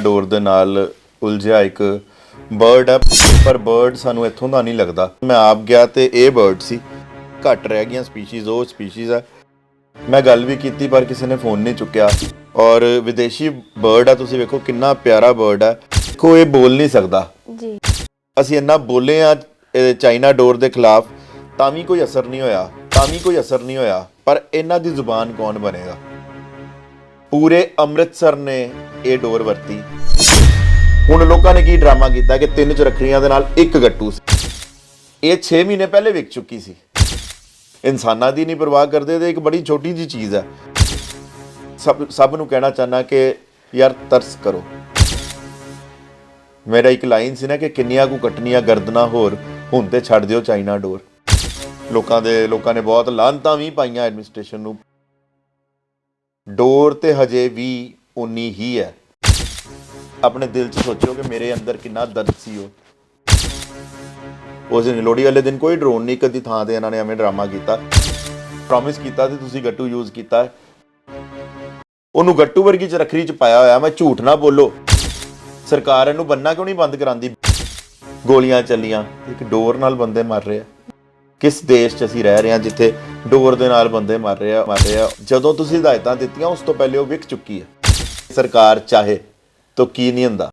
ਡੋਰ ਦੇ ਨਾਲ ਉਲਝਿਆ ਇੱਕ ਬਰਡ ਹੈ ਪਰ ਬਰਡ ਸਾਨੂੰ ਇੱਥੋਂ ਦਾ ਨਹੀਂ ਲੱਗਦਾ। ਮੈਂ ਆਪ ਗਿਆ ਤੇ ਇਹ ਬਰਡ ਸੀ। ਘੱਟ ਰਹਿ ਗਈਆਂ ਸਪੀਸੀਜ਼ ਉਹ ਸਪੀਸੀਜ਼ ਹੈ ਮੈਂ ਗੱਲ ਵੀ ਕੀਤੀ ਪਰ ਕਿਸੇ ਨੇ ਫੋਨ ਨਹੀਂ ਚੁੱਕਿਆ। ਔਰ ਵਿਦੇਸ਼ੀ ਬਰਡ ਆ ਤੁਸੀਂ ਵੇਖੋ ਕਿੰਨਾ ਪਿਆਰਾ ਬਰਡ ਦੇਖੋ ਇਹ ਬੋਲ ਨਹੀਂ ਸਕਦਾ। ਜੀ। ਅਸੀਂ ਇੰਨਾ ਬੋਲੇ ਆ ਚਾਈਨਾ ਡੋਰ ਦੇ ਖਿਲਾਫ ਤਾਂ ਵੀ ਕੋਈ ਅਸਰ ਨਹੀਂ ਹੋਇਆ ਤਾਂ ਵੀ ਕੋਈ ਅਸਰ ਨਹੀਂ ਹੋਇਆ। ਪਰ ਇਹਨਾਂ ਦੀ ਜ਼ੁਬਾਨ ਕੌਣ ਬਣੇਗਾ? ਪੂਰੇ ਅੰਮ੍ਰਿਤਸਰ ਨੇ ਇਹ ਡੋਰ ਵਰਤੀ। ਹੁਣ ਲੋਕਾਂ ਨੇ ਕੀ ਡਰਾਮਾ ਕੀਤਾ ਕਿ ਤਿੰਨ ਚਰਖੜੀਆਂ ਦੇ ਨਾਲ ਇੱਕ ਗੱਟੂ ਸੀ। ਇਹ 6 ਮਹੀਨੇ ਪਹਿਲੇ ਵਿਕ ਚੁੱਕੀ ਸੀ। ਇਨਸਾਨਾਂ ਦੀ ਨਹੀਂ ਪਰਵਾਹ ਕਰਦੇ ਤੇ ਇੱਕ ਬੜੀ ਛੋਟੀ ਜੀ ਚੀਜ਼ ਹੈ। ਸਭ ਸਭ ਨੂੰ ਕਹਿਣਾ ਚਾਹਨਾ ਕਿ ਯਾਰ ਤਰਸ ਕਰੋ। ਮੇਰਾ ਇੱਕ ਲਾਈਨ ਸੀ ਨਾ ਕਿ ਕਿੰਨੀਆਂ ਕੁ ਕੱਟਣੀਆਂ ਗਰਦਨਾ ਹੋਰ, ਹੁਣ ਤੇ ਛੱਡ ਦਿਓ ਚਾਈਨਾ ਡੋਰ। ਲੋਕਾਂ ਦੇ, ਲੋਕਾਂ ਨੇ ਬਹੁਤ ਲਾਂਤਾਂ ਵੀ ਪਾਈਆਂ ਐਡਮਿਨਿਸਟ੍ਰੇਸ਼ਨ ਨੂੰ। ਡੋਰ ਤੇ ਹਜੇ ਵੀ ਉਨੀ ਹੀ ਹੈ। ਆਪਣੇ ਦਿਲ 'ਚ ਸੋਚੋ ਕਿ ਮੇਰੇ ਅੰਦਰ ਕਿੰਨਾ ਦਰਦ ਸੀ ਉਹ। ਉਸ ਦਿਨ ਲੋਹੜੀ ਵਾਲੇ ਦਿਨ ਕੋਈ ਡਰੋਨ ਨਹੀਂ ਕਦੀ ਥਾਂ ਤੇ, ਇਹਨਾਂ ਨੇ ਐਵੇਂ ਡਰਾਮਾ ਕੀਤਾ। ਪ੍ਰੋਮਿਸ ਕੀਤਾ ਤੇ ਤੁਸੀਂ ਗੱਟੂ ਯੂਜ਼ ਕੀਤਾ। ਉਹਨੂੰ ਗੱਟੂ ਵਰਗੀ ਚ ਰੱਖੜੀ ਚ ਪਾਇਆ ਹੋਇਆ, ਮੈਂ ਝੂਠ ਨਾ ਬੋਲੋ। ਸਰਕਾਰ ਇਹਨੂੰ ਬੰਨਾ ਕਿਉਂ ਨਹੀਂ ਬੰਦ ਕਰਾਂਦੀ? ਗੋਲੀਆਂ ਚੱਲੀਆਂ, ਇੱਕ ਡੋਰ ਨਾਲ ਬੰਦੇ ਮਰ ਰਹੇ ਆ। ਕਿਸ ਦੇਸ਼ 'ਚ ਅਸੀਂ ਰਹਿ ਰਹੇ ਹਾਂ, ਜਿੱਥੇ ਡੋਰ ਦੇ ਨਾਲ ਬੰਦੇ ਮਰ ਰਹੇ ਆ, ਮਰ ਰਹੇ ਆ। ਜਦੋਂ ਤੁਸੀਂ ਹਦਾਇਤਾਂ ਦਿੱਤੀਆਂ, ਉਸ ਤੋਂ ਪਹਿਲੇ ਉਹ ਵਿਕ ਚੁੱਕੀ ਹੈ। ਸਰਕਾਰ ਚਾਹੇ ਤਾਂ ਕੀ ਨਹੀਂ ਹੁੰਦਾ।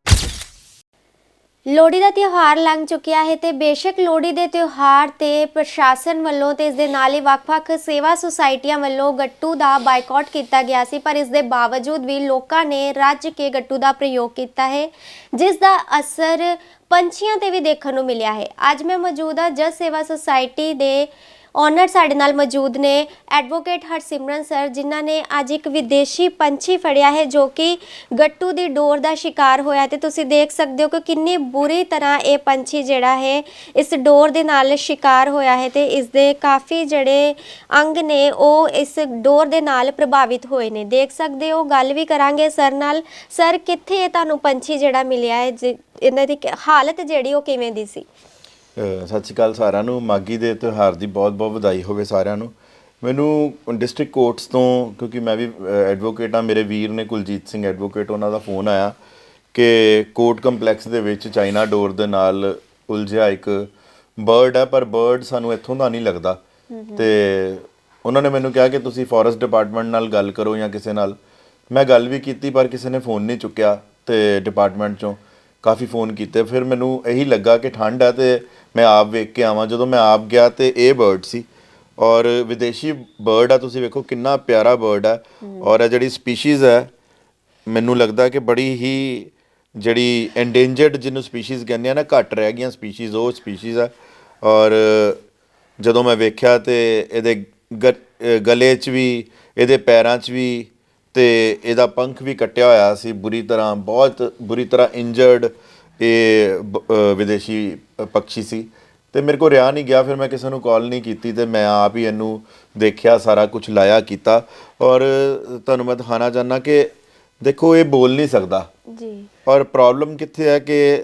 ਲੋਹੜੀ ਦਾ ਤਿਉਹਾਰ ਲੰਘ ਚੁੱਕਿਆ ਹੈ ਤੇ ਬੇਸ਼ੱਕ ਲੋਹੜੀ ਦੇ ਤਿਉਹਾਰ ਤੇ ਪ੍ਰਸ਼ਾਸਨ ਵੱਲੋਂ ਤੇ ਇਸ ਦੇ ਨਾਲ ਹੀ ਵੱਖ-ਵੱਖ ਸੇਵਾ ਸੁਸਾਇਟੀਆਂ ਵੱਲੋਂ ਗੱਟੂ ਦਾ ਬਾਈਕਾਟ ਕੀਤਾ ਗਿਆ ਸੀ, ਪਰ ਇਸ ਦੇ ਬਾਵਜੂਦ ਵੀ ਲੋਕਾਂ ਨੇ ਰੱਜ ਕੇ ਗੱਟੂ ਦਾ ਪ੍ਰਯੋਗ ਕੀਤਾ ਹੈ, ਜਿਸ ਦਾ ਅਸਰ ਪੰਛੀਆਂ ਤੇ ਵੀ ਦੇਖਣ ਨੂੰ ਮਿਲਿਆ ਹੈ। ਅੱਜ ਮੈਂ ਮੌਜੂਦ ਹਾਂ ਜਸ ਸੇਵਾ ਸੁਸਾਇਟੀ ਦੇ ਔਨਰ ਸਾਡੇ ਨਾਲ ਮੌਜੂਦ ਨੇ ਐਡਵੋਕੇਟ ਹਰਸਿਮਰਨ ਸਰ, ਜਿਨ੍ਹਾਂ ਨੇ ਅੱਜ ਇੱਕ ਵਿਦੇਸ਼ੀ ਪੰਛੀ ਫੜਿਆ ਹੈ ਜੋ ਕਿ ਗੱਟੂ ਦੀ ਡੋਰ ਦਾ ਸ਼ਿਕਾਰ ਹੋਇਆ ਤੇ ਤੁਸੀਂ ਦੇਖ ਸਕਦੇ ਹੋ ਕਿ ਕਿੰਨੀ ਬੁਰੀ ਤਰ੍ਹਾਂ ਇਹ ਪੰਛੀ ਜਿਹੜਾ ਹੈ, ਇਸ ਡੋਰ ਦੇ ਨਾਲ ਸ਼ਿਕਾਰ ਹੋਇਆ ਹੈ ਤੇ ਇਸ ਦੇ ਕਾਫੀ ਜਿਹੜੇ ਅੰਗ ਨੇ, ਉਹ ਇਸ ਡੋਰ ਦੇ ਨਾਲ ਪ੍ਰਭਾਵਿਤ ਹੋਏ ਨੇ। ਦੇਖ ਸਕਦੇ ਹੋ, ਗੱਲ ਵੀ ਕਰਾਂਗੇ ਸਰ ਨਾਲ। ਸਰ, ਕਿੱਥੇ ਇਹ ਤੁਹਾਨੂੰ ਪੰਛੀ ਜਿਹੜਾ ਮਿਲਿਆ ਹੈ? ਜਿ- ਇਹਨਾਂ ਦੀ ਹਾਲਤ ਜਿਹੜੀ ਉਹ ਕਿਵੇਂ ਦੀ ਸੀ? ਸਤਿ ਸ਼੍ਰੀ ਅਕਾਲ ਸਾਰਿਆਂ ਨੂੰ। ਮਾਗੀ ਦੇ ਤਿਉਹਾਰ ਦੀ ਬਹੁਤ-ਬਹੁਤ ਵਧਾਈ ਹੋਵੇ ਸਾਰਿਆਂ ਨੂੰ। ਮੈਨੂੰ ਡਿਸਟ੍ਰਿਕਟ ਕੋਰਟਸ ਤੋਂ ਕਿਉਂਕਿ ਮੈਂ ਵੀ ਐਡਵੋਕੇਟ ਆ ਮੇਰੇ ਵੀਰ ਨੇ ਕੁਲਜੀਤ ਸਿੰਘ ਐਡਵੋਕੇਟ ਉਹਨਾਂ ਦਾ ਫੋਨ ਆਇਆ ਕਿ ਕੋਰਟ ਕੰਪਲੈਕਸ ਦੇ ਵਿੱਚ ਚਾਈਨਾ ਡੋਰ ਦੇ ਨਾਲ ਉਲਝਿਆ ਇੱਕ ਬਰਡ ਹੈ ਪਰ ਬਰਡ ਸਾਨੂੰ ਇੱਥੋਂ ਦਾ ਨਹੀਂ ਲੱਗਦਾ। ਤੇ ਉਹਨਾਂ ਨੇ ਮੈਨੂੰ ਕਿਹਾ ਕਿ ਤੁਸੀਂ ਫੋਰੈਸਟ ਡਿਪਾਰਟਮੈਂਟ ਨਾਲ ਗੱਲ ਕਰੋ ਜਾਂ ਕਿਸੇ ਨਾਲ। ਮੈਂ ਗੱਲ ਵੀ ਕੀਤੀ ਪਰ ਕਿਸੇ ਨੇ ਫੋਨ ਨਹੀਂ ਚੁੱਕਿਆ ਤੇ ਡਿਪਾਰਟਮੈਂਟ ਚੋਂ। ਕਾਫੀ ਫੋਨ ਕੀਤੇ। ਫਿਰ ਮੈਨੂੰ ਇਹੀ ਲੱਗਾ ਕਿ ਠੰਡ ਹੈ ਤੇ ਮੈਂ ਆਪ ਵੇਖ ਕੇ ਆਵਾਂ। ਜਦੋਂ ਮੈਂ ਆਪ ਗਿਆ ਤੇ ਇਹ ਬਰਡ ਸੀ। ਔਰ ਵਿਦੇਸ਼ੀ ਬਰਡ ਆ ਤੁਸੀਂ ਵੇਖੋ ਕਿੰਨਾ ਪਿਆਰਾ ਬਰਡ ਹੈ। ਔਰ ਇਹ ਜਿਹੜੀ ਸਪੀਸੀਜ਼ ਹੈ ਮੈਨੂੰ ਲੱਗਦਾ ਕਿ ਬੜੀ ਹੀ ਜਿਹੜੀ ਐਂਡੇਂਜਰਡ ਜਿਹਨੂੰ ਸਪੀਸੀਜ਼ ਕਹਿੰਦੇ ਆ ਨਾ ਘੱਟ ਰਹਿ ਗਈਆਂ ਸਪੀਸੀਜ਼ ਉਹ ਸਪੀਸੀਜ਼ ਹੈ ਔਰ ਜਦੋਂ ਮੈਂ ਵੇਖਿਆ ਤੇ ਇਹਦੇ ਗਲੇ 'ਚ ਵੀ ਇਹਦੇ ਪੈਰਾਂ 'ਚ ਵੀ ਤੇ ਇਹਦਾ ਪੰਖ ਵੀ ਕੱਟਿਆ ਹੋਇਆ ਸੀ। ਬੁਰੀ ਤਰ੍ਹਾਂ ਬਹੁਤ ਬੁਰੀ ਤਰ੍ਹਾਂ ਇੰਜਰਡ ਇਹ ਵਿਦੇਸ਼ੀ ਪੰਛੀ ਸੀ। ਤੇ ਮੇਰੇ ਕੋਲ ਰਿਆ ਨਹੀਂ ਗਿਆ ਫਿਰ ਮੈਂ ਕਿਸੇ ਨੂੰ ਕਾਲ ਨਹੀਂ ਕੀਤੀ ਤੇ ਮੈਂ ਆਪ ਹੀ ਇਹਨੂੰ ਦੇਖਿਆ ਸਾਰਾ ਕੁਝ ਲਾਇਆ ਕੀਤਾ। ਔਰ ਤੁਹਾਨੂੰ ਮੈਂ ਦਿਖਾਣਾ ਚਾਹੁੰਦਾ ਕਿ ਦੇਖੋ ਇਹ ਬੋਲ ਨਹੀਂ ਸਕਦਾ। ਜੀ। ਔਰ ਪ੍ਰੋਬਲਮ ਕਿੱਥੇ ਹੈ ਕਿ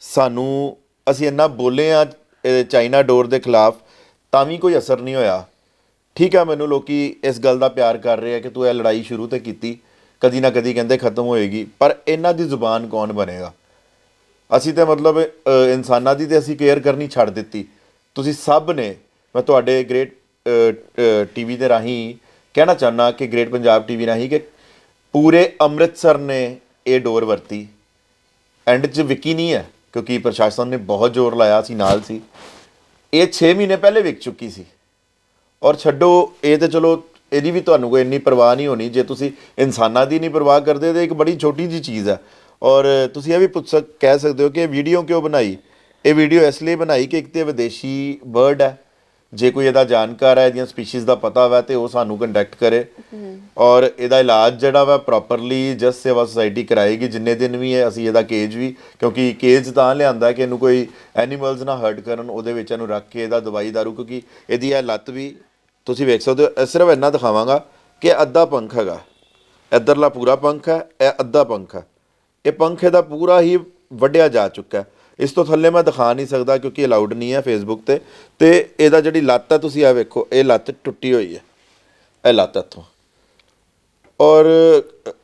ਸਾਨੂੰ ਅਸੀਂ ਇੰਨਾ ਬੋਲੇ ਆ ਚਾਈਨਾ ਡੋਰ ਦੇ ਖਿਲਾਫ ਤਾਂ ਵੀ ਕੋਈ ਅਸਰ ਨਹੀਂ ਹੋਇਆ। ਠੀਕ ਹੈ ਮੈਨੂੰ ਲੋਕੀ ਇਸ ਗੱਲ ਦਾ ਪਿਆਰ ਕਰ ਰਹੇ ਆ ਕਿ ਤੂੰ ਇਹ ਲੜਾਈ ਸ਼ੁਰੂ ਤੇ ਕੀਤੀ, ਕਦੀ ਨਾ ਕਦੀ ਕਹਿੰਦੇ ਖਤਮ ਹੋਏਗੀ, ਪਰ ਇਹਨਾਂ ਦੀ ਜ਼ੁਬਾਨ ਕੌਣ ਬਣੇਗਾ? ਅਸੀਂ ਤਾਂ ਮਤਲਬ ਇਨਸਾਨਾਂ ਦੀ ਤੇ ਅਸੀਂ ਕੇਅਰ ਕਰਨੀ ਛੱਡ ਦਿੱਤੀ। ਤੁਸੀਂ ਸਭ ਨੇ ਮੈਂ ਤੁਹਾਡੇ ਗ੍ਰੇਟ ਟੀਵੀ ਦੇ ਰਾਹੀਂ ਕਹਿਣਾ ਚਾਹੁੰਦਾ ਕਿ ਗ੍ਰੇਟ ਪੰਜਾਬ ਟੀਵੀ ਰਾਹੀਂ ਕਿ ਪੂਰੇ ਅੰਮ੍ਰਿਤਸਰ ਨੇ ਇਹ ਡੋਰ ਵਰਤੀ। ਐਂਡ 'ਚ ਵਿਕੀ ਨਹੀਂ ਹੈ, ਕਿਉਂਕਿ ਪ੍ਰਸ਼ਾਸਨ ਨੇ ਬਹੁਤ ਜ਼ੋਰ ਲਾਇਆ ਸੀ, ਨਾਲ ਸੀ। ਇਹ 6 ਮਹੀਨੇ ਪਹਿਲੇ ਵਿਕ ਚੁੱਕੀ ਸੀ। ਔਰ ਛੱਡੋ ਇਹ ਤੇ ਚਲੋ ਇਹਦੀ ਵੀ ਤੁਹਾਨੂੰ ਕੋਈ ਇੰਨੀ ਪਰਵਾਹ ਨਹੀਂ ਹੋਣੀ ਜੇ ਤੁਸੀਂ ਇਨਸਾਨਾਂ ਦੀ ਨਹੀਂ ਪਰਵਾਹ ਕਰਦੇ ਤੇ ਇੱਕ ਬੜੀ ਛੋਟੀ ਜੀ ਚੀਜ਼ ਹੈ ਔਰ ਤੁਸੀਂ ਇਹ ਵੀ ਪੁੱਛ ਸਕ ਕਹਿ ਸਕਦੇ ਹੋ ਕਿ ਇਹ ਵੀਡੀਓ ਕਿਉਂ ਬਣਾਈ? ਇਹ ਵੀਡੀਓ ਇਸ ਲਈ ਬਣਾਈ ਕਿ ਇੱਕ ਤੇ ਵਿਦੇਸ਼ੀ ਬਰਡ ਹੈ ਜੇ ਕੋਈ ਇਹਦਾ ਜਾਣਕਾਰ ਹੈ ਇਹਦੀਆਂ ਸਪੀਸੀਜ਼ ਦਾ ਪਤਾ ਹੋਵੇ ਤੇ ਉਹ ਸਾਨੂੰ ਕੰਟੈਕਟ ਕਰੇ। ਔਰ ਇਹਦਾ ਇਲਾਜ ਜਿਹੜਾ ਵਾ ਪ੍ਰੋਪਰਲੀ ਜਸ ਸੇਵਾ ਸੁਸਾਇਟੀ ਕਰਾਏਗੀ ਜਿੰਨੇ ਦਿਨ ਵੀ ਹੈ ਅਸੀਂ ਇਹਦਾ ਕੇਜ ਵੀ ਕਿਉਂਕਿ ਕੇਜ ਤਾਂ ਲਿਆਂਦਾ ਕਿ ਇਹਨੂੰ ਕੋਈ ਐਨੀਮਲਸ ਨਾ ਹਰਟ ਕਰਨ ਉਹਦੇ ਵਿੱਚ ਇਹਨੂੰ ਰੱਖ ਕੇ ਇਹਦਾ ਦਵਾਈ ਦਾਰੂ ਕਿਉਂਕਿ ਇਹਦੀ ਇਹ ਲੱਤ ਵੀ ਤੁਸੀਂ ਵੇਖ ਸਕਦੇ ਹੋ ਸਿਰਫ ਇੰਨਾ ਦਿਖਾਵਾਂਗਾ ਕਿ ਅੱਧਾ ਪੰਖ ਹੈਗਾ। ਇੱਧਰਲਾ ਪੂਰਾ ਪੰਖ ਹੈ ਇਹ ਅੱਧਾ ਪੰਖ ਹੈ। ਇਹ ਪੰਖ ਇਹਦਾ ਪੂਰਾ ਹੀ ਵੱਢਿਆ ਜਾ ਚੁੱਕਾ ਹੈ। ਇਸ ਤੋਂ ਥੱਲੇ ਮੈਂ ਦਿਖਾ ਨਹੀਂ ਸਕਦਾ ਕਿਉਂਕਿ ਅਲਾਉਡ ਨਹੀਂ ਹੈ ਫੇਸਬੁੱਕ ਤੇ। ਤੇ ਇਹਦਾ ਜਿਹੜੀ ਲੱਤ ਹੈ ਤੁਸੀਂ ਆ ਵੇਖੋ ਇਹ ਲੱਤ ਟੁੱਟੀ ਹੋਈ ਹੈ। ਇਹ ਲੱਤ ਇੱਥੋਂ। ਔਰ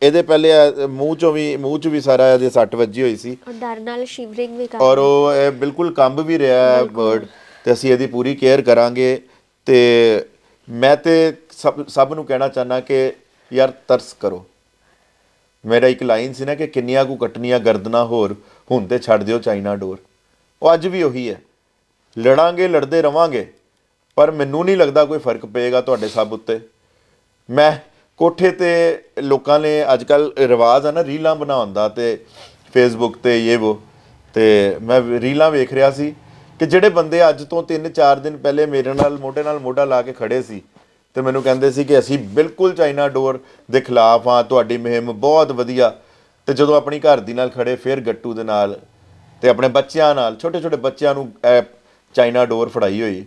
ਇਹਦੇ ਪਹਿਲੇ ਮੂੰਹ ਚੋਂ ਵੀ ਮੂੰਹ 'ਚ ਵੀ ਸਾਰਾ ਇਹਦੇ ਸੱਟ ਵੱਜੀ ਹੋਈ ਸੀ। ਔਰ ਡਰ ਨਾਲ ਸ਼ਿਵਰਿੰਗ ਵੀ ਕਰ ਔਰ ਉਹ ਇਹ ਬਿਲਕੁਲ ਕੰਬ ਵੀ ਰਿਹਾ ਹੈ ਬਰਡ ਤੇ ਅਸੀਂ ਇਹਦੀ ਪੂਰੀ ਕੇਅਰ ਕਰਾਂਗੇ ਤੇ ਮੈਂ ਤੇ ਸਭ ਸਭ ਨੂੰ ਕਹਿਣਾ ਚਾਹਨਾ ਕਿ ਯਾਰ ਤਰਸ ਕਰੋ। ਮੇਰਾ ਇੱਕ ਲਾਈਨ ਸੀ ਨਾ ਕਿ ਕਿੰਨੀਆਂ ਕੁ ਕੱਟਣੀਆਂ ਗਰਦਨਾ ਹੋਰ, ਹੁਣ ਤੇ ਛੱਡ ਦਿਓ ਚਾਈਨਾ ਡੋਰ। ਉਹ ਅੱਜ ਵੀ ਉਹੀ ਹੈ। ਲੜਾਂਗੇ, ਲੜਦੇ ਰਵਾਂਗੇ, ਪਰ ਮੈਨੂੰ ਨਹੀਂ ਲੱਗਦਾ ਕੋਈ ਫ਼ਰਕ ਪਏਗਾ ਤੁਹਾਡੇ ਸਭ ਉੱਤੇ। ਮੈਂ ਕੋਠੇ ਤੇ ਲੋਕਾਂ ਨੇ ਅੱਜ ਕੱਲ ਰਿਵਾਜ ਆ ਨਾ ਰੀਲਾਂ ਬਣਾਉਣ ਦਾ ਤੇ ਫੇਸਬੁੱਕ ਤੇ ਇਹ ਉਹ ਤੇ ਮੈਂ ਰੀਲਾਂ ਵੇਖ ਰਿਹਾ ਸੀ ਕਿ ਜਿਹੜੇ ਬੰਦੇ ਅੱਜ ਤੋਂ 3-4 ਦਿਨ ਪਹਿਲੇ ਮੇਰੇ ਨਾਲ, ਮੋਢੇ ਨਾਲ ਮੋਢਾ ਲਾ ਕੇ ਖੜੇ ਸੀ ਤੇ ਮੈਨੂੰ ਕਹਿੰਦੇ ਸੀ ਕਿ ਅਸੀਂ ਬਿਲਕੁਲ ਚਾਈਨਾ ਡੋਰ ਦੇ ਖਿਲਾਫ ਆ ਤੁਹਾਡੀ ਮੁਹਿੰਮ ਬਹੁਤ ਵਧੀਆ। ਤੇ ਜਦੋਂ ਆਪਣੀ ਘਰ ਦੀ ਨਾਲ ਖੜੇ, ਫਿਰ ਗੱਟੂ ਦੇ ਨਾਲ ਤੇ ਆਪਣੇ ਬੱਚਿਆਂ ਨਾਲ ਛੋਟੇ ਛੋਟੇ ਬੱਚਿਆਂ ਨੂੰ ਇਹ ਚਾਈਨਾ ਡੋਰ ਫੜਾਈ ਹੋਈ।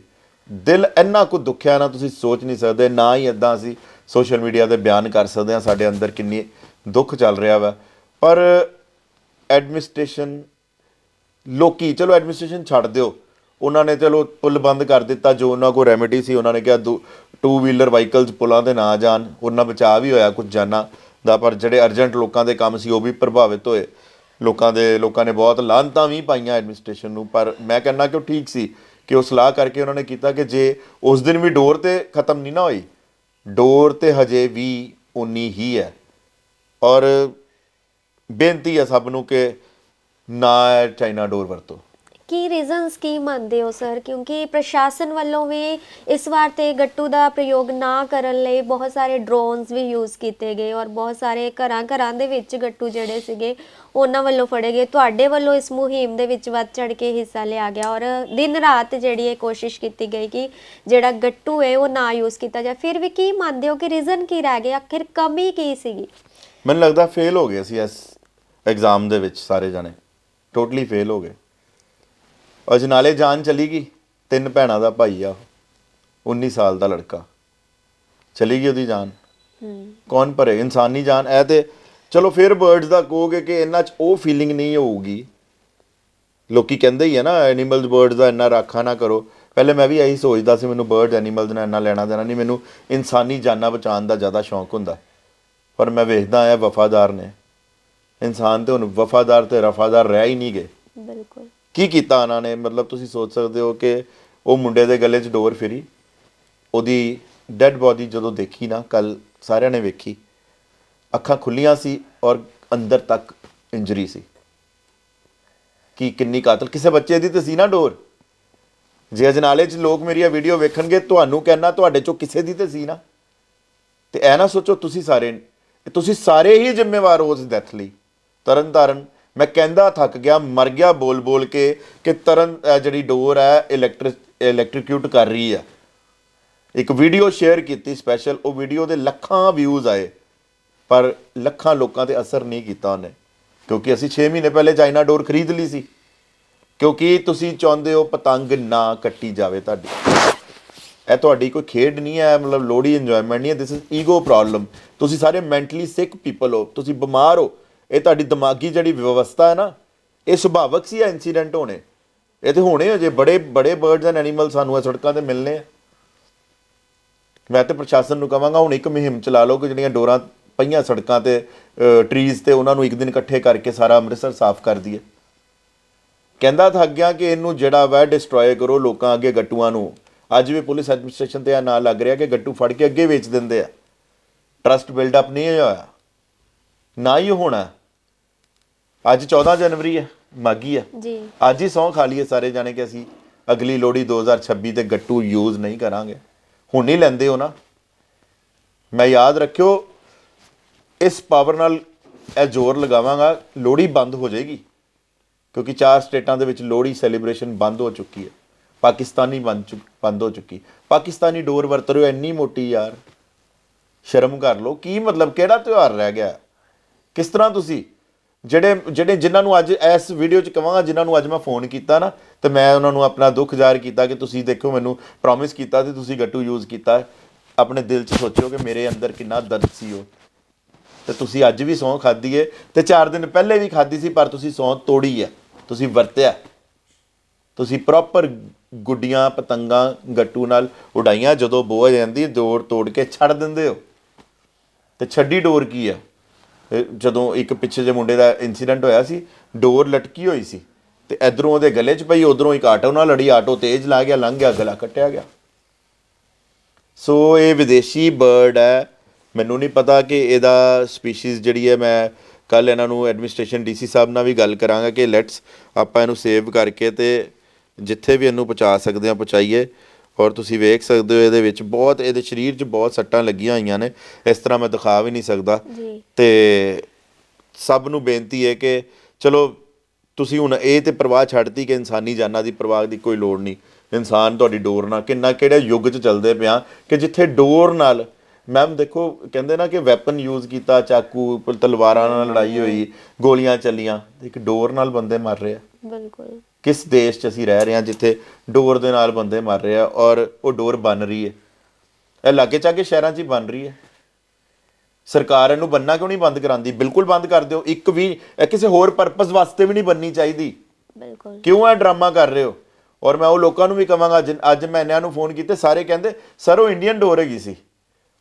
ਦਿਲ ਇੰਨਾ ਕੁ ਦੁਖਿਆ ਨਾ, ਤੁਸੀਂ ਸੋਚ ਨਹੀਂ ਸਕਦੇ, ਨਾ ਹੀ ਇਦਾਂ ਅਸੀਂ ਸੋਸ਼ਲ ਮੀਡੀਆ ਤੇ ਬਿਆਨ ਕਰ ਸਕਦੇ ਹਾਂ, ਸਾਡੇ ਅੰਦਰ ਕਿੰਨੀ ਦੁੱਖ ਚੱਲ ਰਿਹਾ ਵਾ। ਪਰ ਐਡਮਿਨਿਸਟ੍ਰੇਸ਼ਨ ਲੋਕੀ, ਚਲੋ ਐਡਮਿਨਿਸਟ੍ਰੇਸ਼ਨ ਛੱਡ ਦਿਓ। ਉਹਨਾਂ ਨੇ ਚਲੋ ਪੁਲ ਬੰਦ ਕਰ ਦਿੱਤਾ, ਜੋ ਉਹਨਾਂ ਕੋਲ ਰੈਮੇਡੀ ਸੀ, ਉਹਨਾਂ ਨੇ ਕਿਹਾ ਟੂ ਵੀਲਰ ਵਾਹੀਕਲਸ ਪੁਲਾਂ ਤੇ ਨਾ ਜਾਣ। ਉਹਨਾਂ ਬਚਾਅ ਵੀ ਹੋਇਆ ਕੁਝ ਜਾਨਾਂ ਦਾ, ਪਰ ਜਿਹੜੇ ਅਰਜੈਂਟ ਲੋਕਾਂ ਦੇ ਕੰਮ ਸੀ, ਉਹ ਵੀ ਪ੍ਰਭਾਵਿਤ ਹੋਏ। ਲੋਕਾਂ ਦੇ, ਲੋਕਾਂ ਨੇ ਬਹੁਤ ਲਾਂਤਾਂ ਵੀ ਪਾਈਆਂ ਐਡਮਿਨਿਸਟ੍ਰੇਸ਼ਨ ਨੂੰ, ਪਰ ਮੈਂ ਕਹਿੰਦਾ ਕਿ ਉਹ ਠੀਕ ਸੀ ਕਿ ਉਹ ਸਲਾਹ ਕਰਕੇ ਉਹਨਾਂ ਨੇ ਕੀਤਾ ਕਿ ਜੇ ਉਸ ਦਿਨ ਵੀ ਡੋਰ ਤੇ ਖਤਮ ਨਹੀਂ ਨਾ ਹੋਈ, ਡੋਰ ਤੇ ਹਜੇ ਵੀ ਉਨੀ ਹੀ ਹੈ। ਔਰ ਬੇਨਤੀ ਹੈ ਸਭ ਨੂੰ ਕਿ ਨਾ ਚਾਈਨਾ ਡੋਰ ਵਰਤੋ। ਕੀ ਰੀਜ਼ਨਸ ਕੀ ਮੰਨਦੇ ਹੋ ਸਰ ਕਿਉਂਕਿ ਪ੍ਰਸ਼ਾਸਨ ਵੱਲੋਂ ਵੀ ਇਸ ਵਾਰ ਤੇ ਗੱਟੂ ਦਾ ਪ੍ਰਯੋਗ ਨਾ ਕਰਨ ਲਈ ਬਹੁਤ ਸਾਰੇ ਡਰੋਨਸ ਵੀ ਯੂਜ਼ ਕੀਤੇ ਗਏ ਔਰ ਬਹੁਤ ਸਾਰੇ ਘਰਾਂ ਘਰਾਂ ਦੇ ਵਿੱਚ ਗੱਟੂ ਜਿਹੜੇ ਸੀਗੇ ਉਹਨਾਂ ਵੱਲੋਂ ਫੜੇ ਗਏ। ਤੁਹਾਡੇ ਵੱਲੋਂ ਇਸ ਮੁਹਿੰਮ ਦੇ ਵਿੱਚ ਵੱਧ ਚੜ ਕੇ ਹਿੱਸਾ ਲਿਆ ਗਿਆ ਔਰ ਦਿਨ ਰਾਤ ਜਿਹੜੀ ਇਹ ਕੋਸ਼ਿਸ਼ ਕੀਤੀ ਗਈ ਕਿ ਜਿਹੜਾ ਗੱਟੂ ਹੈ ਉਹ ਨਾ ਯੂਜ਼ ਕੀਤਾ ਜਾਏ। ਫਿਰ ਵੀ ਕੀ ਮੰਨਦੇ ਹੋ ਕਿ ਰੀਜ਼ਨ ਕੀ ਰਹਿ ਗਿਆ? ਆਖਿਰ ਕਮੀ ਕੀ ਸੀਗੀ? ਮੈਨੂੰ ਲੱਗਦਾ ਫੇਲ ਹੋ ਗਏ ਸੀ ਇਸ ਐਗਜ਼ਾਮ ਦੇ ਵਿੱਚ ਸਾਰੇ ਜਣੇ। ਟੋਟਲੀ ਫੇਲ ਹੋ ਗਏ। ਅਜਨਾਲੇ ਜਾਨ ਚਲੀ ਗਈ ਤਿੰਨ ਭੈਣਾਂ ਦਾ ਭਾਈ ਆ ਉਹ 19 ਸਾਲ ਦਾ ਲੜਕਾ। ਚਲੀ ਗਈ ਉਹਦੀ ਜਾਨ। ਹੂੰ। ਕੌਣ ਭਰੇ? ਇਨਸਾਨੀ ਜਾਨ। ਇਹ ਤੇ ਚਲੋ ਫਿਰ ਬਰਡਸ ਦਾ ਕਹੋਗੇ ਕਿ ਇਹਨਾਂ 'ਚ ਉਹ ਫੀਲਿੰਗ ਨਹੀਂ ਹੋਊਗੀ। ਲੋਕੀ ਕਹਿੰਦੇ ਹੀ ਆ ਨਾ ਐਨੀਮਲਸ ਬਰਡਸ ਦਾ ਇੰਨਾ ਰਾਖਾ ਨਾ ਕਰੋ। ਪਹਿਲੇ ਮੈਂ ਵੀ ਇਹੀ ਸੋਚਦਾ ਸੀ ਮੈਨੂੰ ਬਰਡਸ ਐਨੀਮਲਸ ਨਾਲ ਇੰਨਾ ਲੈਣਾ ਦੇਣਾ ਨਹੀਂ ਮੈਨੂੰ ਇਨਸਾਨੀ ਜਾਨਾਂ ਬਚਾਉਣ ਦਾ ਜ਼ਿਆਦਾ ਸ਼ੌਂਕ ਹੁੰਦਾ। ਪਰ ਮੈਂ ਵੇਖਦਾ ਆਇਆ ਵਫਾਦਾਰ ਨੇ। ਇਨਸਾਨ ਤੇ ਹੁਣ ਵਫਾਦਾਰ ਤੇ ਰਫਾਦਾਰ ਰਹਿ ਹੀ ਨਹੀਂ ਗਏ ਬਿਲਕੁਲ। ਕੀ ਕੀਤਾ ਉਹਨਾਂ ਨੇ? ਮਤਲਬ ਤੁਸੀਂ ਸੋਚ ਸਕਦੇ ਹੋ ਕਿ ਉਹ ਮੁੰਡੇ ਦੇ ਗਲੇ 'ਚ ਡੋਰ ਫਿਰੀ। ਉਹਦੀ ਡੈੱਡ ਬੋਡੀ ਜਦੋਂ ਦੇਖੀ ਨਾ ਕੱਲ ਸਾਰਿਆਂ ਨੇ ਵੇਖੀ। ਅੱਖਾਂ ਖੁੱਲੀਆਂ ਸੀ ਔਰ ਅੰਦਰ ਤੱਕ ਇੰਜਰੀ ਸੀ। ਕੀ ਕਿੰਨੀ ਕਾਤਲ? ਕਿਸੇ ਬੱਚੇ ਦੀ ਤੇ ਸੀ ਨਾ ਡੋਰ। ਜੇ ਅਜਨਾਲੇ 'ਚ ਲੋਕ ਮੇਰੀ ਇਹ ਵੀਡੀਓ ਵੇਖਣਗੇ ਤੁਹਾਨੂੰ ਕਹਿਣਾ ਤੁਹਾਡੇ 'ਚੋਂ ਕਿਸੇ ਦੀ ਤੇ ਸੀ ਨਾ। ਤੇ ਐ ਨਾ ਸੋਚੋ ਤੁਸੀਂ ਸਾਰੇ ਤੁਸੀਂ ਸਾਰੇ ਹੀ ਜ਼ਿੰਮੇਵਾਰ ਹੋ ਉਸ ਡੈਥ ਲਈ। ਤਰਨ ਤਾਰਨ ਮੈਂ ਕਹਿੰਦਾ ਥੱਕ ਗਿਆ, ਮਰ ਗਿਆ ਬੋਲ ਬੋਲ ਕੇ ਕਿ ਤਰਨ ਜਿਹੜੀ ਡੋਰ ਹੈ ਇਲੈਕਟ੍ਰਿਕ ਇਲੈਕਟ੍ਰੀਕਿਊਟ ਕਰ ਰਹੀ ਹੈ। ਇੱਕ ਵੀਡੀਓ ਸ਼ੇਅਰ ਕੀਤੀ ਸਪੈਸ਼ਲ ਉਹ ਵੀਡੀਓ ਦੇ ਲੱਖਾਂ ਵਿਊਜ਼ ਆਏ, ਪਰ ਲੱਖਾਂ ਲੋਕਾਂ ਤੇ ਅਸਰ ਨਹੀਂ ਕੀਤਾ ਉਹਨੇ, ਕਿਉਂਕਿ ਅਸੀਂ 6 ਮਹੀਨੇ ਪਹਿਲੇ ਚਾਈਨਾ ਡੋਰ ਖਰੀਦ ਲਈ ਸੀ। ਕਿਉਂਕਿ ਤੁਸੀਂ ਚਾਹੁੰਦੇ ਹੋ ਪਤੰਗ ਨਾ ਕੱਟੀ ਜਾਵੇ ਤੁਹਾਡੀ। ਇਹ ਤੁਹਾਡੀ ਕੋਈ ਖੇਡ ਨਹੀਂ ਹੈ, ਮਤਲਬ ਲੋੜੀ ਇੰਜੋਇਮੈਂਟ ਨਹੀਂ ਹੈ ਦਿਸ ਇਜ਼ ਈਗੋ ਪ੍ਰੋਬਲਮ ਤੁਸੀਂ ਸਾਰੇ ਮੈਂਟਲੀ ਸਿਕ ਪੀਪਲ ਹੋ, ਤੁਸੀਂ ਬਿਮਾਰ ਹੋ ਇਹ ਤੁਹਾਡੀ ਦਿਮਾਗੀ ਜਿਹੜੀ ਵਿਵਸਥਾ ਹੈ ਨਾ, ਇਹ ਸੁਭਾਵਕ ਸੀ ਇਹ ਇਨਸੀਡੈਂਟ ਹੋਣੇ? ਇਹ ਤੇ ਹੋਣੇ ਜੇ ਬੜੇ ਬੜੇ ਬਰਡਸ ਐਂਡ ਐਨੀਮਲ ਸਾਨੂੰ ਇਹ ਸੜਕਾਂ ਤੇ ਮਿਲਨੇ ਆ। ਮੈਂ ਤੇ ਪ੍ਰਸ਼ਾਸਨ ਨੂੰ ਕਹਾਂਗਾ ਹੁਣ ਇੱਕ ਮੁਹਿੰਮ ਚਲਾ ਲਓ ਕਿ ਜਿਹੜੀਆਂ ਡੋਰਾਂ ਪਈਆਂ ਸੜਕਾਂ ਤੇ ਟਰੀਜ਼ ਤੇ, ਉਹਨਾਂ ਨੂੰ ਇੱਕ ਦਿਨ ਇਕੱਠੇ ਕਰਕੇ ਸਾਰਾ ਅੰਮ੍ਰਿਤਸਰ ਸਾਫ਼ ਕਰ ਦਈਏ। ਕਹਿੰਦਾ ਥੱਕ ਗਿਆ ਕਿ ਇਹਨੂੰ ਜਿਹੜਾ ਵਾ ਡਿਸਟਰੋਏ ਕਰੋ ਲੋਕਾਂ ਅੱਗੇ ਗੱਟੂਆਂ ਨੂੰ। ਅੱਜ ਵੀ ਪੁਲਿਸ ਐਡਮਿਨਿਸਟ੍ਰੇਸ਼ਨ ਤੇ ਆ ਨਾਂ ਲੱਗ ਰਿਹਾ ਕਿ ਗੱਟੂ ਫੜ ਕੇ ਅੱਗੇ ਵੇਚ ਦਿੰਦੇ ਆ। ਟਰਸਟ ਬਿਲਡ ਅਪ ਨਹੀਂ ਹੋਇਆ। ਨਾ ਹੀ ਹੋਣਾ। ਅੱਜ 14 ਜਨਵਰੀ ਹੈ ਮਾਗੀ ਹੈ। ਜੀ। ਅੱਜ ਹੀ ਸੌਂ ਖਾ ਲਈਏ ਸਾਰੇ ਜਾਣੇ ਕਿ ਅਸੀਂ ਅਗਲੀ ਲੋਹੜੀ 2026 ਤੇ ਗੱਟੂ ਯੂਜ਼ ਨਹੀਂ ਕਰਾਂਗੇ। ਹੁਣ ਨਹੀਂ ਲੈਂਦੇ ਹੋ ਨਾ। ਮੈਂ ਯਾਦ ਰੱਖਿਓ ਇਸ ਪਾਵਰ ਨਾਲ ਇਹ ਜ਼ੋਰ ਲਗਾਵਾਂਗਾ ਲੋਹੜੀ ਬੰਦ ਹੋ ਜਾਏਗੀ। ਕਿਉਂਕਿ ਚਾਰ ਸਟੇਟਾਂ ਦੇ ਵਿੱਚ ਲੋਹੜੀ ਸੈਲੀਬ੍ਰੇਸ਼ਨ ਬੰਦ ਹੋ ਚੁੱਕੀ ਹੈ। ਪਾਕਿਸਤਾਨੀ ਬੰਦ ਚੁੱਕ ਬੰਦ ਹੋ ਚੁੱਕੀ। ਪਾਕਿਸਤਾਨੀ ਡੋਰ ਵਰਤ ਰਹੇ ਹੋ ਇੰਨੀ ਮੋਟੀ ਯਾਰ। ਸ਼ਰਮ ਕਰ ਲਓ। ਕੀ ਮਤਲਬ ਕਿਹੜਾ ਤਿਉਹਾਰ ਰਹਿ ਗਿਆ? ਕਿਸ ਤਰ੍ਹਾਂ ਤੁਸੀਂ ਜਿਹੜੇ ਜਿਹੜੇ ਜਿਨ੍ਹਾਂ ਨੂੰ ਅੱਜ ਇਸ ਵੀਡੀਓ 'ਚ ਕਵਾਂਗਾ, ਜਿਨ੍ਹਾਂ ਨੂੰ ਅੱਜ ਮੈਂ ਫੋਨ ਕੀਤਾ ਨਾ, ਤੇ ਮੈਂ ਉਹਨਾਂ ਨੂੰ ਆਪਣਾ ਦੁੱਖ ਜ਼ਾਹਿਰ ਕੀਤਾ ਕਿ ਤੁਸੀਂ ਦੇਖੋ ਮੈਨੂੰ ਪ੍ਰੋਮਿਸ ਕੀਤਾ ਤੇ ਤੁਸੀਂ ਗੱਟੂ ਯੂਜ਼ ਕੀਤਾ। ਆਪਣੇ ਦਿਲ 'ਚ ਸੋਚਿਓ ਕਿ ਮੇਰੇ ਅੰਦਰ ਕਿੰਨਾ ਦਰਦ ਸੀ ਉਹ। ਤੇ ਤੁਸੀਂ ਅੱਜ ਵੀ ਸੌਂ ਖਾਧੀ ਏ, ਤੇ 4 ਦਿਨ ਪਹਿਲੇ ਵੀ ਖਾਧੀ ਸੀ, ਪਰ ਤੁਸੀਂ ਸੌਂ ਤੋੜੀ ਹੈ ਤੁਸੀਂ ਵਰਤਿਆ। ਤੁਸੀਂ ਪ੍ਰੋਪਰ ਗੁੱਡੀਆਂ, ਪਤੰਗਾਂ, ਗੱਟੂ ਨਾਲ ਉਡਾਈਆਂ, ਜਦੋਂ ਬੋ ਜਾਂਦੀ ਦੌੜ ਤੋੜ ਕੇ ਛੱਡ ਦਿੰਦੇ ਹੋ। ਤੇ ਛੱਡੀ ਡੋਰ ਕੀ ਆ? ਜਦੋਂ ਇੱਕ ਪਿੱਛੇ ਜੇ ਮੁੰਡੇ ਦਾ ਇਨਸੀਡੈਂਟ ਹੋਇਆ ਸੀ ਡੋਰ ਲਟਕੀ ਹੋਈ ਸੀ ਤੇ ਇਧਰੋਂ ਉਹਦੇ ਗਲੇ 'ਚ ਪਈ, ਉਧਰੋਂ ਇੱਕ ਆਟੋ ਨਾਲ ਲੜੀ, ਆਟੋ ਤੇਜ਼ ਲਾ ਗਿਆ, ਲੰਘ ਗਿਆ, ਗਲਾ ਕੱਟਿਆ ਗਿਆ। ਸੋ ਇਹ ਵਿਦੇਸ਼ੀ ਬਰਡ ਹੈ। ਮੈਨੂੰ ਨਹੀਂ ਪਤਾ ਕਿ ਇਹਦਾ ਸਪੀਸੀਜ਼ ਜਿਹੜੀ ਹੈ, ਮੈਂ ਕੱਲ ਇਹਨਾਂ ਨੂੰ ਐਡਮਿਨਿਸਟ੍ਰੇਸ਼ਨ ਡੀਸੀ ਸਾਹਿਬ ਨਾਲ ਵੀ ਗੱਲ ਕਰਾਂਗਾ ਕਿ ਲੈਟਸ ਆਪਾਂ ਇਹਨੂੰ ਸੇਵ ਕਰਕੇ ਤੇ ਜਿੱਥੇ ਵੀ ਇਹਨੂੰ ਪਹੁੰਚਾ ਸਕਦੇ ਹਾਂ, ਪਹੁੰਚਾਈਏ। ਔਰ ਤੁਸੀਂ ਵੇਖ ਸਕਦੇ ਹੋ ਇਹਦੇ ਵਿੱਚ ਬਹੁਤ ਇਹਦੇ ਸਰੀਰ 'ਚ ਬਹੁਤ ਸੱਟਾਂ ਲੱਗੀਆਂ ਹੋਈਆਂ ਨੇ। ਇਸ ਤਰ੍ਹਾਂ ਮੈਂ ਦਿਖਾ ਵੀ ਨਹੀਂ ਸਕਦਾ। ਜੀ। ਤੇ ਸਭ ਨੂੰ ਬੇਨਤੀ ਹੈ ਕਿ ਚਲੋ ਤੁਸੀਂ ਹੁਣ ਇਹ ਤੇ ਪਰਵਾਹ ਛੱਡਤੀ ਕਿ ਇਨਸਾਨੀ ਜਾਨਾਂ ਦੀ ਪਰਵਾਹ ਦੀ ਕੋਈ ਲੋੜ ਨਹੀਂ। ਇਨਸਾਨ ਤੁਹਾਡੀ ਡੋਰ ਨਾਲ ਕਿੰਨਾ ਕਿਹੜੇ ਯੁੱਗ 'ਚ ਚੱਲਦੇ ਪਿਆ ਕਿ ਜਿੱਥੇ ਡੋਰ ਨਾਲ ਮੈਮ ਦੇਖੋ ਕਹਿੰਦੇ ਨਾ ਕਿ ਵੈਪਨ ਯੂਜ਼ ਕੀਤਾ ਚਾਕੂ ਤਲਵਾਰਾਂ ਨਾਲ ਲੜਾਈ ਹੋਈ ਗੋਲੀਆਂ ਚੱਲੀਆਂ ਇੱਕ ਡੋਰ ਨਾਲ ਬੰਦੇ ਮਰ ਰਹੇ ਆ। ਬਿਲਕੁਲ। ਕਿਸ ਦੇਸ਼ 'ਚ ਅਸੀਂ ਰਹਿ ਰਹੇ ਹਾਂ ਜਿੱਥੇ ਡੋਰ ਦੇ ਨਾਲ ਬੰਦੇ ਮਰ ਰਹੇ ਆ ਔਰ ਉਹ ਡੋਰ ਬਣ ਰਹੀ ਹੈ? ਇਹ ਲਾਗੇ ਚਾਗੇ ਸ਼ਹਿਰਾਂ 'ਚ ਹੀ ਬਣ ਰਹੀ ਹੈ। ਸਰਕਾਰ ਇਹਨੂੰ ਬੰਨਾ ਕਿਉਂ ਨਹੀਂ ਬੰਦ ਕਰਾਂਦੀ ਬਿਲਕੁਲ ਬੰਦ ਕਰ ਦਿਓ। ਇੱਕ ਵੀ ਇਹ ਕਿਸੇ ਹੋਰ ਪਰਪਸ ਵਾਸਤੇ ਵੀ ਨਹੀਂ ਬੰਨੀ ਚਾਹੀਦੀ। ਬਿਲਕੁਲ। ਕਿਉਂ ਇਹ ਡਰਾਮਾ ਕਰ ਰਹੇ ਹੋ? ਔਰ ਮੈਂ ਉਹ ਲੋਕਾਂ ਨੂੰ ਵੀ ਕਵਾਂਗਾ ਜਿਨ- ਅੱਜ ਮੈਂ ਇਹਨਾਂ ਨੂੰ ਫੋਨ ਕੀਤੇ ਸਾਰੇ ਕਹਿੰਦੇ ਸਰ ਉਹ ਇੰਡੀਅਨ ਡੋਰ ਹੈਗੀ ਸੀ।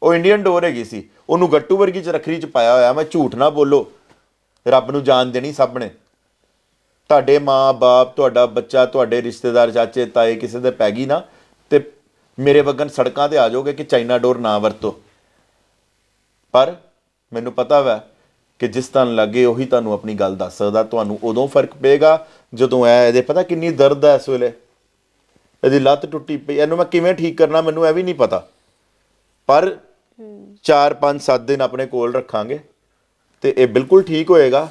ਉਹ ਇੰਡੀਅਨ ਡੋਰ ਹੈਗੀ ਸੀ। ਉਹਨੂੰ ਗੱਟੂ ਵਰਗੀ ਚ ਰੱਖੜੀ ਚ ਪਾਇਆ ਹੋਇਆ। ਮੈਂ ਝੂਠ ਨਾ ਬੋਲੋ। ਰੱਬ ਨੂੰ ਜਾਣ ਦੇਣੀ ਸਭ ਨੇ। ਤੁਹਾਡੇ ਮਾਂ-ਬਾਪ ਤੁਹਾਡਾ ਬੱਚਾ ਤੁਹਾਡੇ ਰਿਸ਼ਤੇਦਾਰ ਚਾਚੇ ਤਾਏ ਕਿਸੇ ਦੇ ਪੈ ਗਈ ਨਾ ਤੇ ਮੇਰੇ ਵਗਨ ਸੜਕਾਂ ਤੇ ਆ ਜਾਓਗੇ ਕਿ ਚਾਈਨਾ ਡੋਰ ਨਾ ਵਰਤੋ। ਪਰ ਮੈਨੂੰ ਪਤਾ ਵਾ ਕਿ ਜਿਸ ਤਨ ਲੱਗੇ ਉਹੀ ਤੁਹਾਨੂੰ ਆਪਣੀ ਗੱਲ ਦੱਸ ਸਕਦਾ। ਤੁਹਾਨੂੰ ਉਦੋਂ ਫ਼ਰਕ ਪਏਗਾ ਜਦੋਂ ਐ ਇਹਦੇ ਪਤਾ ਕਿੰਨੀ ਦਰਦ ਹੈ ਇਸ ਵੇਲੇ? ਇਹਦੀ ਲੱਤ ਟੁੱਟੀ ਪਈ। ਇਹਨੂੰ ਮੈਂ ਕਿਵੇਂ ਠੀਕ ਕਰਨਾ ਮੈਨੂੰ ਇਹ ਵੀ ਨਹੀਂ ਪਤਾ। ਪਰ 4 5 7 ਦਿਨ ਆਪਣੇ ਕੋਲ ਰੱਖਾਂਗੇ ਤੇ ਇਹ ਬਿਲਕੁਲ ਠੀਕ ਹੋਏਗਾ।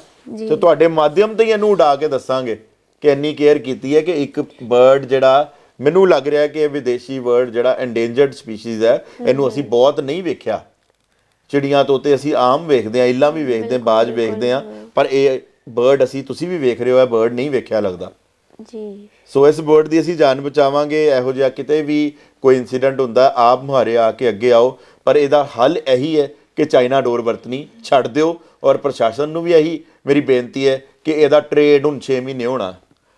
ਤੇ ਤੁਹਾਡੇ ਮਾਧਿਅਮ ਤੇ ਹੀ ਇਹਨੂੰ ਉਡਾ ਕੇ ਦੱਸਾਂਗੇ ਕਿ ਇੰਨੀ ਕੇਅਰ ਕੀਤੀ ਹੈ ਕਿ ਇੱਕ ਬਰਡ ਜਿਹੜਾ ਮੈਨੂੰ ਲੱਗ ਰਿਹਾ ਕਿ ਇਹ ਵਿਦੇਸ਼ੀ ਬਰਡ ਜਿਹੜਾ ਐਂਡੇਂਜਰਡ ਸਪੀਸੀਜ਼ ਹੈ ਇਹਨੂੰ ਅਸੀਂ ਬਹੁਤ ਨਹੀਂ ਵੇਖਿਆ। ਚਿੜੀਆਂ ਤੋਤੇ ਅਸੀਂ ਆਮ ਵੇਖਦੇ ਆ ਇੱਲਾਂ ਵੀ ਵੇਖਦੇ ਆ ਬਾਜ ਵੇਖਦੇ ਆ ਪਰ ਇਹ ਬਰਡ ਅਸੀਂ ਤੁਸੀਂ ਵੀ ਵੇਖ ਰਹੇ ਹੋ ਇਹ ਬਰਡ ਨਹੀਂ ਵੇਖਿਆ ਲੱਗਦਾ। ਜੀ। ਸੋ ਇਸ ਬਰਡ ਦੀ ਅਸੀਂ ਜਾਨ ਬਚਾਵਾਂਗੇ ਇਹੋ ਜਿਹਾ ਕਿਤੇ ਵੀ ਕੋਈ ਇਨਸੀਡੈਂਟ ਹੁੰਦਾ ਆਪ ਮੁਹਾਰੇ ਆ ਕੇ ਅੱਗੇ ਆਓ ਪਰ ਇਹਦਾ ਹੱਲ ਇਹੀ ਹੈ ਕਿ ਚਾਈਨਾ ਡੋਰ ਵਰਤਣੀ ਛੱਡ ਦਿਓ ਔਰ ਪ੍ਰਸ਼ਾਸਨ ਨੂੰ ਵੀ ਇਹੀ ਮੇਰੀ ਬੇਨਤੀ ਹੈ ਕਿ ਇਹਦਾ ਟ੍ਰੇਡ ਹੁਣ 6 ਮਹੀਨੇ ਹੋਣਾ।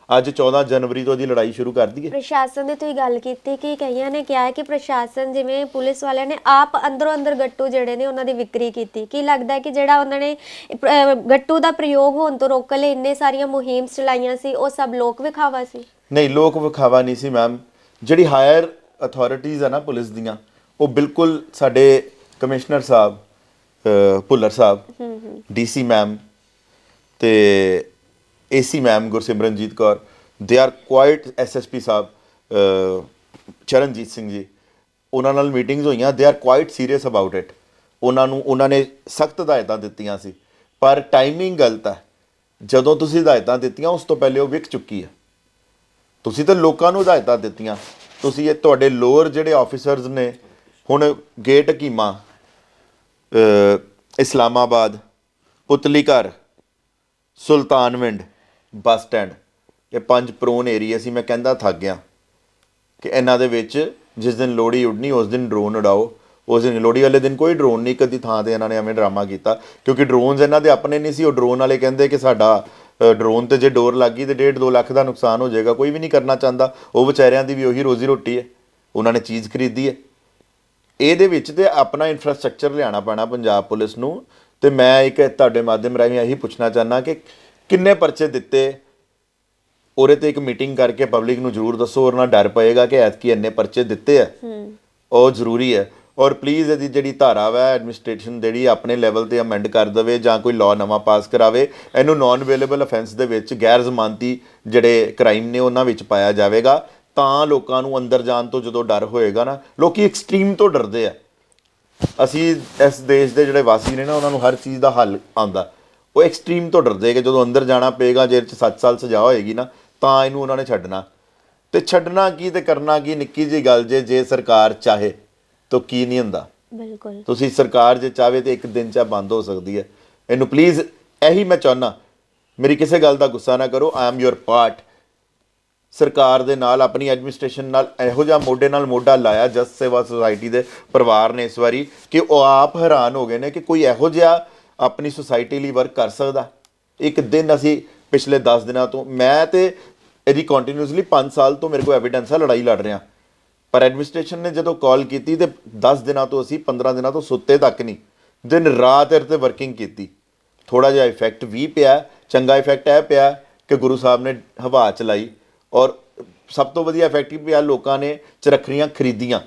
ਅੱਜ 14 ਜਨਵਰੀ ਤੋਂ ਇਹਦੀ ਲੜਾਈ ਸ਼ੁਰੂ ਕਰ ਦਈਏ। ਪ੍ਰਸ਼ਾਸਨ ਦੀ ਤੁਸੀਂ ਗੱਲ ਕੀਤੀ ਕਿ ਕਈਆਂ ਨੇ ਕਿਹਾ ਹੈ ਕਿ ਪ੍ਰਸ਼ਾਸਨ ਜਿਵੇਂ ਪੁਲਿਸ ਵਾਲਿਆਂ ਨੇ ਆਪ ਅੰਦਰੋਂ ਅੰਦਰ ਗੱਟੂ ਜਿਹੜੇ ਨੇ ਉਹਨਾਂ ਦੀ ਵਿਕਰੀ ਕੀਤੀ। ਕੀ ਲੱਗਦਾ ਹੈ ਕਿ ਜਿਹੜਾ ਉਹਨਾਂ ਨੇ ਅਹ, ਗੱਟੂ ਦਾ ਪ੍ਰਯੋਗ ਹੋਣ ਤੋਂ ਰੋਕਣ ਲਈ ਇੰਨੇ ਸਾਰੀਆਂ ਮੁਹਿੰਮ ਚਲਾਈਆਂ ਸੀ ਉਹ ਸਭ ਲੋਕ ਵਿਖਾਵਾ ਸੀ? ਨਹੀਂ ਲੋਕ ਵਿਖਾਵਾ ਨਹੀਂ ਸੀ ਮੈਮ ਜਿਹੜੀ ਹਾਇਰ ਅਥਾਰਟੀਜ਼ ਆ ਨਾ ਪੁਲਿਸ ਦੀਆਂ ਉਹ ਬਿਲਕੁਲ ਸਾਡੇ ਕਮਿਸ਼ਨਰ ਸਾਹਿਬ ਅਹ, ਭੁੱਲਰ ਸਾਹਿਬ ਡੀਸੀ ਮੈਮ ਤੇ AC ma'am Gursimranjit Kaur they are quite SSP ਸਾਹਿਬ ਚਰਨਜੀਤ ਸਿੰਘ ਜੀ, ਉਹਨਾਂ ਨਾਲ ਮੀਟਿੰਗਸ ਹੋਈਆਂ they are quite serious about it ਉਹਨਾਂ ਨੂੰ, ਉਹਨਾਂ ਨੇ ਸਖਤ ਹਦਾਇਤਾਂ ਦਿੱਤੀਆਂ ਸੀ। ਪਰ ਟਾਈਮਿੰਗ ਗਲਤ ਹੈ। ਜਦੋਂ ਤੁਸੀਂ ਹਦਾਇਤਾਂ ਦਿੱਤੀਆਂ, ਉਸ ਤੋਂ ਪਹਿਲੇ ਉਹ ਵਿਕ ਚੁੱਕੀ ਹੈ। ਤੁਸੀਂ ਤਾਂ ਲੋਕਾਂ ਨੂੰ ਹਦਾਇਤਾਂ ਦਿੱਤੀਆਂ। ਤੁਸੀਂ ਇਹ ਤੁਹਾਡੇ ਲੋਅਰ ਜਿਹੜੇ ਆਫੀਸਰਸ ਨੇ, ਹੁਣ ਗੇਟ ਕੀਮਾ ਇਸਲਾਮਾਬਾਦ, ਪੁਤਲੀ ਘਰ ਸੁਲਤਾਨਵਿੰਡ ਬੱਸ ਸਟੈਂਡ। ਇਹ ਪੰਜ ਪ੍ਰੋਨ ਏਰੀਆ ਸੀ, ਮੈਂ ਕਹਿੰਦਾ ਥੱਕ ਗਿਆ। ਕਿ ਇਹਨਾਂ ਦੇ ਵਿੱਚ ਜਿਸ ਦਿਨ ਲੋੜੀ ਉੱਡਣੀ, ਉਸ ਦਿਨ ਡਰੋਨ ਉਡਾਓ। ਉਸ ਦਿਨ ਲੋੜੀ ਵਾਲੇ ਦਿਨ ਕੋਈ ਡਰੋਨ ਨਹੀਂ ਕਦੀ ਥਾਂ ਤੇ ਇਹਨਾਂ ਨੇ ਐਵੇਂ ਡਰਾਮਾ ਕੀਤਾ। ਕਿਉਂਕਿ ਡਰੋਨਸ ਇਹਨਾਂ ਦੇ ਆਪਣੇ ਨਹੀਂ ਸੀ, ਉਹ ਡਰੋਨ ਵਾਲੇ ਕਹਿੰਦੇ ਕਿ ਸਾਡਾ ਡਰੋਨ ਤੇ ਜੇ ਡੋਰ ਲੱਗ ਗਈ ਤੇ 1.5 2 ਲੱਖ ਦਾ ਨੁਕਸਾਨ ਹੋ ਜਾਏਗਾ, ਕੋਈ ਵੀ ਨਹੀਂ ਕਰਨਾ ਚਾਹੁੰਦਾ। ਉਹ ਵਿਚਾਰਿਆਂ ਦੀ ਵੀ ਉਹੀ ਰੋਜ਼ੀ ਰੋਟੀ ਹੈ। ਉਹਨਾਂ ਨੇ ਚੀਜ਼ ਖਰੀਦੀ ਹੈ। ਇਹਦੇ ਵਿੱਚ ਤੇ ਆਪਣਾ ਇਨਫਰਾਸਟ੍ਰਕਚਰ ਲਿਆਉਣਾ ਪੈਣਾ, ਪੰਜਾਬ ਪੁਲਿਸ ਨੂੰ। ਤੇ ਮੈਂ ਇੱਕ ਤੁਹਾਡੇ ਮਾਧਿਅਮ ਰਾਹੀਂ ਇਹੀ ਪੁੱਛਣਾ ਚਾਹਨਾ ਕਿ ਕਿੰਨੇ ਪਰਚੇ ਦਿੱਤੇ? ਉਹਦੇ ਤੇ ਇੱਕ ਮੀਟਿੰਗ ਕਰਕੇ ਪਬਲਿਕ ਨੂੰ ਜ਼ਰੂਰ ਦੱਸੋ ਔਰ ਨਾ ਡਰ ਪਏਗਾ ਕਿ ਐਤਕੀ ਇੰਨੇ ਪਰਚੇ ਦਿੱਤੇ ਆ। ਉਹ ਜ਼ਰੂਰੀ ਹੈ ਔਰ ਪਲੀਜ਼ ਇਹਦੀ ਜਿਹੜੀ ਧਾਰਾ ਵਾ ਐਡਮਿਨਿਸਟ੍ਰੇਸ਼ਨ ਜਿਹੜੀ ਆਪਣੇ ਲੈਵਲ ਤੇ ਅਮੈਂਡ ਕਰ ਦਵੇ ਜਾਂ ਕੋਈ ਲਾਅ ਨਵਾਂ ਪਾਸ ਕਰਾਵੇ ਇਹਨੂੰ ਨਾਨ ਅਵੇਲੇਬਲ ਅਫੈਂਸ ਦੇ ਵਿੱਚ ਗੈਰ ਜ਼ਮਾਨਤੀ ਜਿਹੜੇ ਕ੍ਰਾਈਮ ਨੇ ਉਹਨਾਂ ਵਿੱਚ ਪਾਇਆ ਜਾਵੇਗਾ। ਤਾਂ ਲੋਕਾਂ ਨੂੰ ਅੰਦਰ ਜਾਣ ਤੋਂ ਜਦੋਂ ਡਰ ਹੋਏਗਾ ਨਾ ਲੋਕੀ ਐਕਸਟ੍ਰੀਮ ਤੋਂ ਡਰਦੇ ਆ। ਅਸੀਂ ਇਸ ਦੇਸ਼ ਦੇ ਜਿਹੜੇ ਵਾਸੀ ਨੇ ਨਾ ਉਹਨਾਂ ਨੂੰ ਹਰ ਚੀਜ਼ ਦਾ ਹੱਲ ਆਉਂਦਾ। ਉਹ ਐਕਸਟ੍ਰੀਮ ਤੋਂ ਡਰਦੇ ਕਿ ਜਦੋਂ ਅੰਦਰ ਜਾਣਾ ਪਏਗਾ ਜੇਲ੍ਹ 'ਚ 7 ਸਾਲ ਸਜ਼ਾ ਹੋਏਗੀ ਨਾ ਤਾਂ ਇਹਨੂੰ ਉਹਨਾਂ ਨੇ ਛੱਡਣਾ। ਤੇ ਛੱਡਣਾ ਕੀ ਤੇ ਕਰਨਾ ਕੀ ਨਿੱਕੀ ਜੀ ਗੱਲ ਜੇ ਜੇ ਸਰਕਾਰ ਚਾਹੇ ਤਾਂ ਕੀ ਨਹੀਂ ਹੁੰਦਾ। ਬਿਲਕੁਲ। ਤੁਸੀਂ ਸਰਕਾਰ ਜੇ ਚਾਵੇ ਤੇ ਇੱਕ ਦਿਨ ਚ ਇਹ ਬੰਦ ਹੋ ਸਕਦੀ ਹੈ। ਇਹਨੂੰ ਪਲੀਜ਼ ਇਹੀ ਮੈਂ ਚਾਹੁੰਦਾ ਮੇਰੀ ਕਿਸੇ ਗੱਲ ਦਾ ਗੁੱਸਾ ਨਾ ਕਰੋ। ਆਈ ਐਮ ਯੋਰ ਪਾਰਟ ਸਰਕਾਰ ਦੇ ਨਾਲ, ਆਪਣੀ ਐਡਮਿਨਿਸਟ੍ਰੇਸ਼ਨ ਨਾਲ ਇਹੋ ਜਿਹਾ ਮੋਢੇ ਨਾਲ ਮੋਢਾ ਲਾਇਆ ਜਸ ਸੇਵਾ ਸੁਸਾਇਟੀ ਦੇ ਪਰਿਵਾਰ ਨੇ ਇਸ ਵਾਰੀ ਕਿ ਉਹ ਆਪ ਹੈਰਾਨ ਹੋ ਗਏ ਨੇ ਕਿ ਕੋਈ ਇਹੋ ਜਿਹਾ ਆਪਣੀ ਸੁਸਾਇਟੀ ਲਈ ਵਰਕ ਕਰ ਸਕਦਾ। ਇੱਕ ਦਿਨ ਅਸੀਂ ਪਿਛਲੇ 10 ਦਿਨਾਂ ਤੋਂ, ਮੈਂ ਤੇ ਇਹਦੀ ਕੰਟੀਨਿਊਸਲੀ 5 ਸਾਲ ਤੋਂ ਮੇਰੇ ਕੋਲ ਐਵੀਡੈਂਸ ਹੈ ਲੜਾਈ ਲੜ ਰਿਹਾ। ਪਰ ਐਡਮਿਨਿਸਟ੍ਰੇਸ਼ਨ ਨੇ ਜਦੋਂ ਕਾਲ ਕੀਤੀ ਤੇ 10 ਦਿਨਾਂ ਤੋਂ ਅਸੀਂ 15 ਦਿਨਾਂ ਤੋਂ ਸੁੱਤੇ ਤੱਕ ਨਹੀਂ, ਦਿਨ ਰਾਤ ਇਹਦੇ ਤੇ ਵਰਕਿੰਗ ਕੀਤੀ। ਥੋੜਾ ਜਿਹਾ ਇਫੈਕਟ ਵੀ ਪਿਆ, ਚੰਗਾ ਇਫੈਕਟ ਇਹ ਪਿਆ ਕਿ ਗੁਰੂ ਸਾਹਿਬ ਨੇ ਹਵਾ ਚਲਾਈ। ਔਰ ਸਭ ਤੋਂ ਵਧੀਆ ਇਫੈਕਟ ਪਿਆ ਲੋਕਾਂ ਨੇ ਚਰਖੜੀਆਂ ਖਰੀਦੀਆਂ।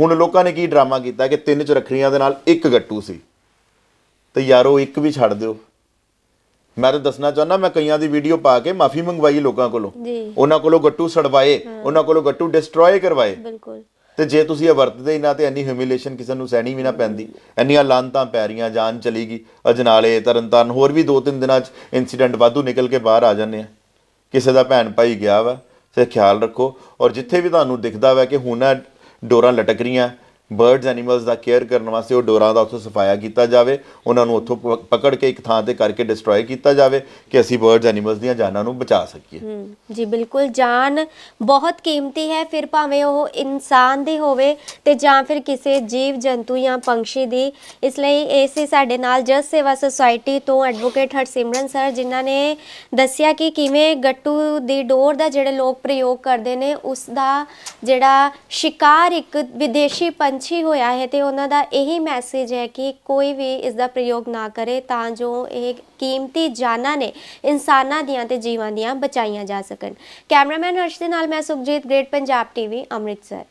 ਹੁਣ ਲੋਕਾਂ ਨੇ ਕੀ ਡਰਾਮਾ ਕੀਤਾ ਕਿ ਤਿੰਨ ਚਰਖੜੀਆਂ ਦੇ ਨਾਲ ਇੱਕ ਗੱਟੂ ਸੀ। ਤੇ ਯਾਰੋ ਇੱਕ ਵੀ ਛੱਡ ਦਿਓ। ਮੈਂ ਤਾਂ ਦੱਸਣਾ ਚਾਹੁੰਦਾ ਮੈਂ ਕਈਆਂ ਦੀ ਵੀਡੀਓ ਪਾ ਕੇ ਮਾਫੀ ਮੰਗਵਾਈ ਲੋਕਾਂ ਕੋਲੋਂ। ਜੀ। ਉਹਨਾਂ ਕੋਲੋਂ ਗੱਟੂ ਛੜਵਾਏ ਉਹਨਾਂ ਕੋਲੋਂ ਗੱਟੂ ਡਿਸਟਰੋਏ ਕਰਵਾਏ। ਬਿਲਕੁਲ। ਤੇ ਜੇ ਤੁਸੀਂ ਇਹ ਵਰਤਦੇ ਹੀ ਨਾ ਤੇ ਇੰਨੀ ਹਿਊਮਿਲੇਸ਼ਨ ਕਿਸੇ ਨੂੰ ਸਹਿਣੀ ਵੀ ਨਾ ਪੈਂਦੀ। ਇੰਨੀਆਂ ਲਾਂਤਾਂ ਪੈ ਰਹੀਆਂ ਜਾਨ ਚਲੀ ਗਈ। ਅਜਨਾਲੇ ਤਰਨਤਾਰਨ ਹੋਰ ਵੀ ਦੋ ਤਿੰਨ ਦਿਨਾਂ 'ਚ ਇਨਸੀਡੈਂਟ ਵਾਧੂ ਨਿਕਲ ਕੇ ਬਾਹਰ ਆ ਜਾਂਦੇ ਆ। ਕਿਸੇ ਦਾ ਭੈਣ ਭਾਈ ਗਿਆ ਵਾ, ਤੇ ਖਿਆਲ ਰੱਖੋ। ਔਰ ਜਿੱਥੇ ਵੀ ਤੁਹਾਨੂੰ ਦਿਖਦਾ ਵਾ ਕਿ ਹੁਣ ਇਹ ਡੋਰਾਂ ਲਟਕ ਰਹੀਆਂ ਬਰਡਸ ਐਨੀਮਲਸ ਦਾ ਕੇਅਰ ਕਰਨ ਵਾਸਤੇ ਉਹ ਡੋਰਾਂ ਦਾ ਉੱਥੋਂ ਸਫਾਇਆ ਕੀਤਾ ਜਾਵੇ ਉਹਨਾਂ ਨੂੰ ਉੱਥੋਂ ਪ- ਪਕੜ ਕੇ ਇੱਕ ਥਾਂ ਤੇ ਕਰਕੇ ਡਿਸਟਰੋਏ ਕੀਤਾ ਜਾਵੇ ਕਿ ਅਸੀਂ ਬਰਡਸ ਐਨੀਮਲਸ ਦੀਆਂ ਜਾਨਾਂ ਨੂੰ ਬਚਾ ਸਕੀਏ। ਹਮ, ਜੀ ਬਿਲਕੁਲ ਜਾਨ ਬਹੁਤ ਕੀਮਤੀ ਹੈ ਫਿਰ ਭਾਵੇਂ ਉਹ ਇਨਸਾਨ ਦੀ ਹੋਵੇ ਤੇ ਜਾਂ ਫਿਰ ਕਿਸੇ ਜੀਵ ਜੰਤੂ ਜਾਂ ਪੰਛੀ ਦੀ। ਇਸ ਲਈ ਇਹ ਸਾਡੇ ਨਾਲ ਜਸ ਸੇਵਾ ਸੁਸਾਇਟੀ ਤੋਂ ਐਡਵੋਕੇਟ ਹਰਸਿਮਰਨ ਸਰ ਜਿਨ੍ਹਾਂ ਨੇ ਦੱਸਿਆ ਕਿ ਕਿਵੇਂ ਗੱਟੂ ਦੀ ਡੋਰ ਦਾ ਜਿਹੜੇ ਲੋਕ ਪ੍ਰਯੋਗ ਕਰਦੇ ਨੇ ਉਸ ਦਾ ਜਿਹੜਾ ਸ਼ਿਕਾਰ ਇੱਕ ਵਿਦੇਸ਼ੀ ਪੰਛੀ ਹੋਇਆ ਹੈ ਤੇ ਉਹਨਾਂ ਦਾ ਇਹੀ ਮੈਸੇਜ ਹੈ ਕਿ ਕੋਈ ਵੀ ਇਸ ਦਾ ਪ੍ਰਯੋਗ ਨਾ ਕਰੇ ਤਾਂ ਜੋ ਇਹ ਕੀਮਤੀ ਜਾਨਾਂ ਨੇ ਇਨਸਾਨਾਂ ਦੀਆਂ ਤੇ ਜੀਵਾਂ ਦੀਆਂ ਬਚਾਈਆਂ ਜਾ ਸਕਣ। ਕੈਮਰਾਮੈਨ ਹਰਸ਼ ਦੇ ਨਾਲ ਮੈਂ ਸੁਖਜੀਤ ਗ੍ਰੇਟ ਪੰਜਾਬ ਟੀਵੀ ਅੰਮ੍ਰਿਤਸਰ।